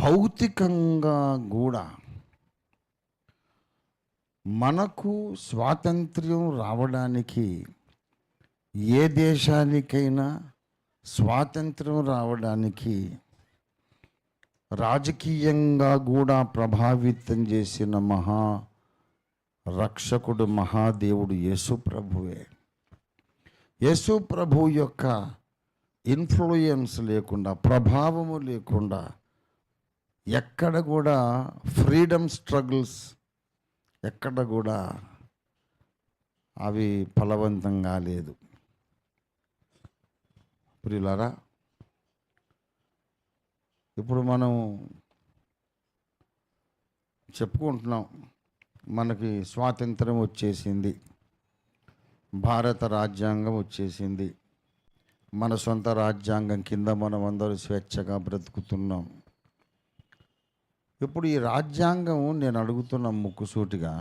భౌతికంగా కూడా మనకు స్వాతంత్ర్యం రావడానికి ఏ దేశానికైనా స్వాతంత్ర్యం రావడానికి రాజకీయంగా కూడా ప్రభావితం చేసిన మహా రక్షకుడు మహాదేవుడు యేసు ప్రభువే. యేసు ప్రభు యొక్క ఇన్ఫ్లుయెన్స్ లేకుండా ప్రభావము లేకుండా ఎక్కడ కూడా ఫ్రీడమ్ స్ట్రగుల్స్ ఎక్కడ కూడా అవి ఫలవంతం కాలేదు ప్రియులారా ఇప్పుడు మనం చెప్పుకుంటున్నాం మనకి స్వాతంత్రం వచ్చేసింది భారత రాజ్యాంగం వచ్చేసింది మన సొంత రాజ్యాంగం కింద మనం అందరూ స్వేచ్ఛగా బ్రతుకుతున్నాం. ఇప్పుడు ఈ రాజ్యాంగం నేను అడుగుతున్న ముక్కుసూటిగా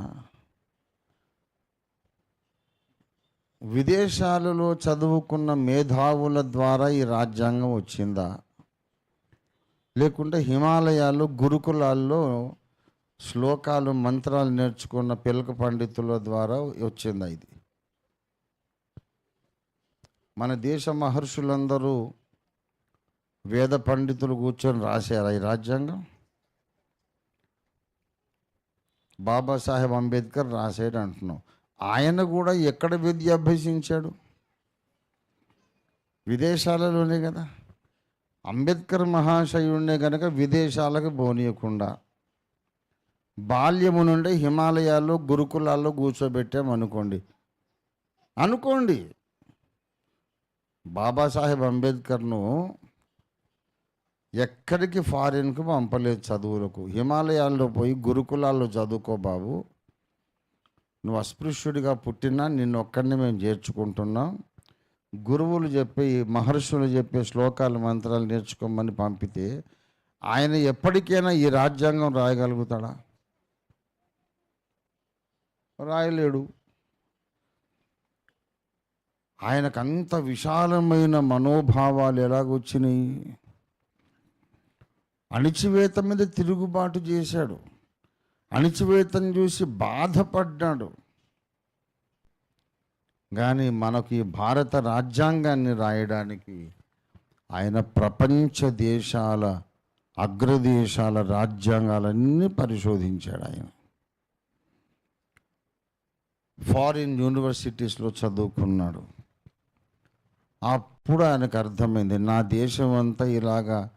విదేశాలలో చదువుకున్న మేధావుల ద్వారా ఈ రాజ్యాంగం వచ్చిందా? లేకుంటే హిమాలయాలు గురుకులాల్లో శ్లోకాలు మంత్రాలు నేర్చుకున్న పిలక పండితుల ద్వారా వచ్చిందా ఇది? మన దేశ మహర్షులందరూ వేద పండితులు కూర్చొని రాశారా ఈ రాజ్యాంగం? బాబాసాహెబ్ అంబేద్కర్ రాసేడు అంటున్నాం ఆయన కూడా ఎక్కడ విద్య అభ్యసించాడు? విదేశాలలోనే కదా. అంబేద్కర్ మహాశయుడినే కనుక విదేశాలకు పోనీయకుండా బాల్యము నుండి హిమాలయాల్లో గురుకులాల్లో కూర్చోబెట్టామనుకోండి. అనుకోండి. బాబాసాహెబ్ అంబేద్కర్ను ఎక్కడికి ఫారిన్కు పంపలేదు చదువులకు. హిమాలయాల్లో పోయి గురుకులాల్లో చదువుకో బాబు. నువ్వు అస్పృశ్యుడిగా పుట్టినా నిన్ను ఒక్కడిని మేము చేర్చుకుంటున్నాం. గురువులు చెప్పే మహర్షులు చెప్పే శ్లోకాలు మంత్రాలు నేర్చుకోమని పంపితే ఆయన ఎప్పటికైనా ఈ రాజ్యాంగం రాయగలుగుతాడా? రాయలేడు. ఆయనకు అంత విశాలమైన మనోభావాలు ఎలాగొచ్చినాయి? అణిచివేత మీద తిరుగుబాటు చేశాడు. అణిచివేతను చూసి బాధపడ్డాడు. కానీ మనకు ఈ భారత రాజ్యాంగాన్ని రాయడానికి ఆయన ప్రపంచ దేశాల అగ్రదేశాల రాజ్యాంగాలన్నీ పరిశోధించాడు ఆయన. ఫారిన్ యూనివర్సిటీస్లో చదువుకున్నాడు. అప్పుడు ఆయనకు అర్థమైంది నా దేశం అంతా ఇలాగా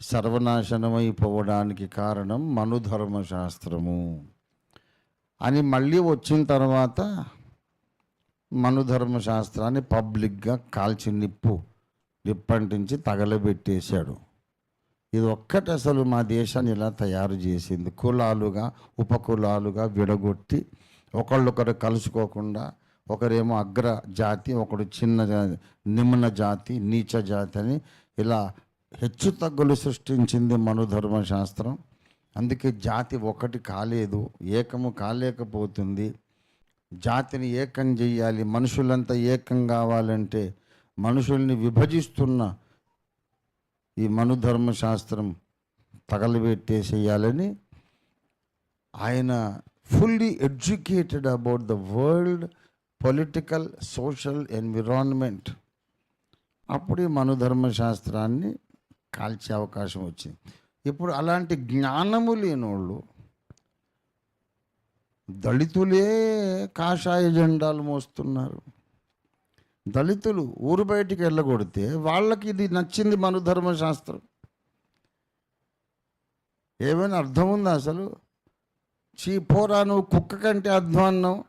సర్వనాశనమైపోవడానికి కారణం మనుధర్మశాస్త్రము. అని మళ్ళీ వచ్చిన తర్వాత మనుధర్మశాస్త్రాన్ని పబ్లిక్గా కాల్చి నిప్పు నిప్పంటించి తగలబెట్టేశాడు. ఇది ఒక్కటి అసలు మా దేశాన్ని ఇలా తయారు చేసింది? కులాలుగా ఉపకులాలుగా విడగొట్టి ఒకళ్ళొకరు కలుసుకోకుండా ఒకరేమో అగ్ర జాతి ఒకడు చిన్న జా- నిమ్న జాతి నీచ జాతి అని ఇలా హెచ్చు తగ్గులు సృష్టించింది మనుధర్మశాస్త్రం. అందుకే జాతి ఒకటి కాలేదు ఏకము కాలేకపోతుంది. జాతిని ఏకం చెయ్యాలి మనుషులంతా ఏకం కావాలంటే మనుషుల్ని విభజిస్తున్న ఈ మనుధర్మశాస్త్రం తగలబెట్టేసేయాలని ఆయన fully educated about the world political social environment అప్పుడు ఈ మనుధర్మశాస్త్రాన్ని కాల్చే అవకాశం వచ్చింది. ఇప్పుడు అలాంటి జ్ఞానము లేనోళ్ళు దళితులే కాషాయ జెండాలు మోస్తున్నారు. దళితులు ఊరు బయటికి వెళ్ళగొడితే వాళ్ళకి ఇది నచ్చింది మనుధర్మశాస్త్రం ఏమైనా అర్థం ఉందా అసలు? చీ పోరా నువ్వు కుక్క కంటే అధ్వాన్నం.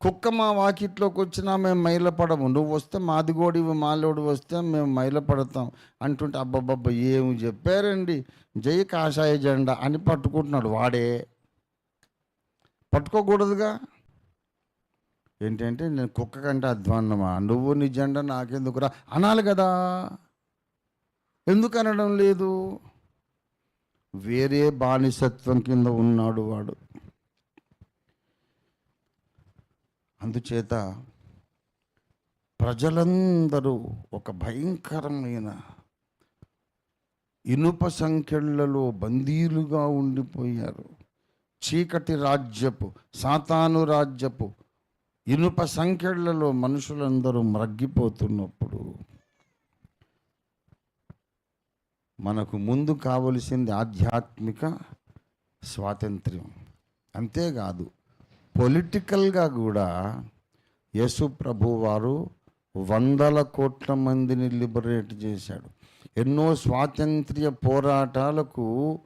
కుక్క మా వాకిట్లోకి వచ్చినా మేము మైలపడము. నువ్వు వస్తే మాదిగోడి మాలోడు వస్తే మేము మైలపడతాం అంటుంటే అబ్బబ్బబ్బ ఏమి చెప్పారండి? జై కాషాయ జెండా అని పట్టుకుంటున్నాడు వాడే. పట్టుకోకూడదుగా? ఏంటంటే నేను కుక్క కంటే అధ్వాన్నమా? నువ్వు నీ జెండా నాకెందుకురా? అనాలి కదా. ఎందుకు అనడం లేదు? వేరే బానిసత్వం కింద ఉన్నాడు వాడు. అందుచేత ప్రజలందరూ ఒక భయంకరమైన ఇనుప సంఖ్యలలో బందీలుగా ఉండిపోయారు. చీకటి రాజ్యపు సాతాను రాజ్యపు ఇనుప సంఖ్యలలో మనుషులందరూ మ్రగ్గిపోతున్నప్పుడు మనకు ముందు కావలసింది ఆధ్యాత్మిక స్వాతంత్ర్యం. అంతేకాదు పొలిటికల్గా కూడా యేసు ప్రభు వారు వందల కోట్ల మందిని లిబరేట్ చేశాడు. ఎన్నో స్వాతంత్ర్య పోరాటాలకు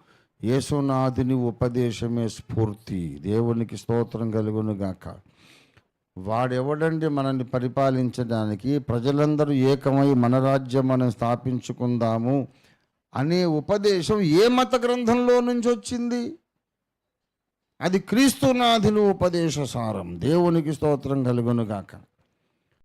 యేసునాథుని ఉపదేశమే స్ఫూర్తి. దేవునికి స్తోత్రం కలుగునుగాక వాడెవడండి మనల్ని పరిపాలించడానికి? ప్రజలందరూ ఏకమై మన రాజ్యం మనం స్థాపించుకుందాము అనే ఉపదేశం ఏ మత గ్రంథంలో నుంచి వచ్చింది అది క్రీస్తునాథుని ఉపదేశ సారం. దేవునికి స్తోత్రం కలుగును గాక